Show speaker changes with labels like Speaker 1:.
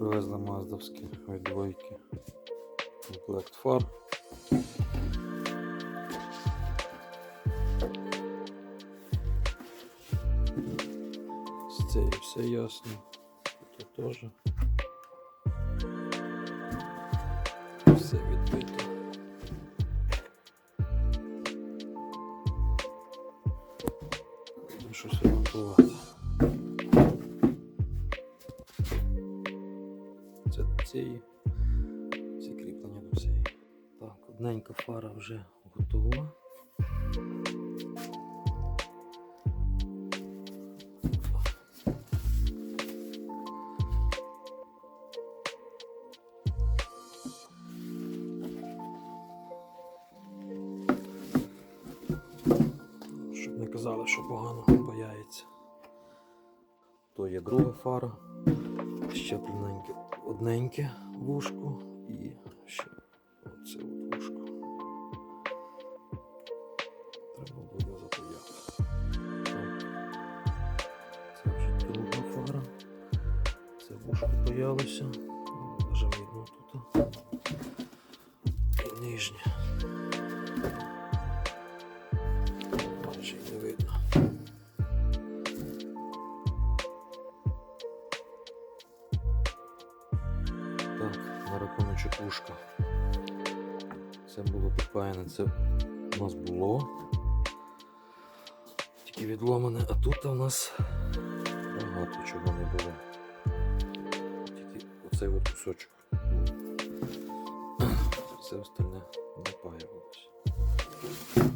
Speaker 1: Привезли маздовські двойки. Комплект фар. З цією все ясно. Тут теж. Все відбито. Ну, Щось ремонтувати. Це цієї. Ці кріплення до цієї. Так, одненька фара вже готова. Щоб не казали, що погано паяється. То є друга фара. Щеплененьке одненьке вушко і ще оце от вушко. Треба буде запаяти. Це вже друга фара. Це вушко паялося. Вже видно тут. І нижнє. На пушка. Це було припаяне, це у нас було. Тільки відломане, а тут у нас багато чого не було. Тільки оцей от кусочок. Все остальне допаювалося.